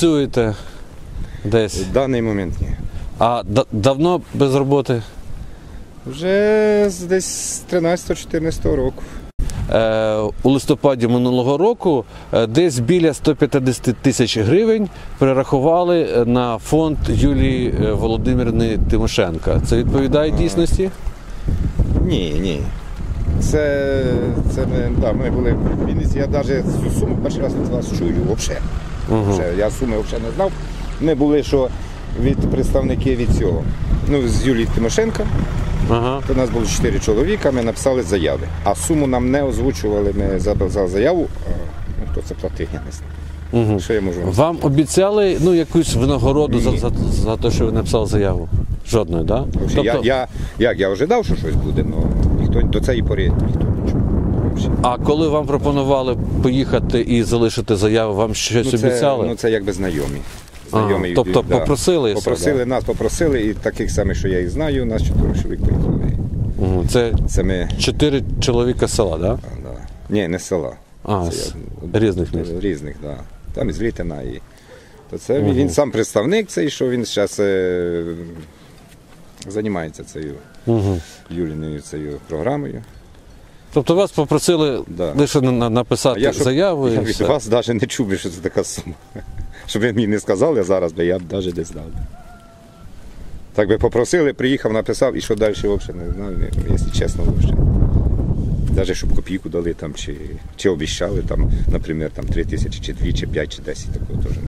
працюєте десь. В даний момент ні. А да- давно без роботи? Вже з десь з 13-14 року. Е, у листопаді минулого року е, десь біля 150 тисяч гривень перерахували е, на фонд Юлії е, Володимирівни Тимошенка. Це відповідає дійсності? Ні, ні. Це, це ми, да, ми були в Вінниці. Я навіть цю суму перший раз вас чую взагалі. Угу. Я суми взагалі не знав. Ми були, що від представників від цього. Ну, з Юлії Тимошенко. Ага. У нас було чотири чоловіка, ми написали заяви. А суму нам не озвучували, ми записали заяву. а, Ну, хто це платив, я не знаю. Угу. Що я можу вам Вам обіцяли ну, якусь винагороду за, за, за те, що ви написали заяву? Жодної, так? Да? Взагалі, я, я, як, я ожидав, що щось буде, але ніхто до цієї пори ніхто нічого. А коли вам пропонували поїхати і залишити заяву, вам щось Ну, це, обіцяли? ну, це якби знайомі. Знайомі тобто да. попросили Попросили да? нас, попросили, і таких самих, що я їх знаю, у нас чотири чоловік поїхали. Мгм. Це Це ми. чотири чоловіка села, так? Да? Да. Ні, не села. А, Це я- різних міст. Різних, так. Да. Там із Літина. І... То це він, він сам представник цей, що він зараз е... займається цією Угу. Юліною цією програмою. Тобто вас попросили Да. лише на- на- написати щоб- заяву я і від все. вас навіть не чув, що це така сума. Щоб ви мені не сказали зараз, би я б навіть не знав. Так би попросили, приїхав, написав, і що далі взагалі не знаю, не- якщо чесно, взагалі. Навіть щоб копійку дали там, чи, чи обіщали, там, наприклад, там, 3 тисячі, чи 2, чи 5, чи 10, такого теж не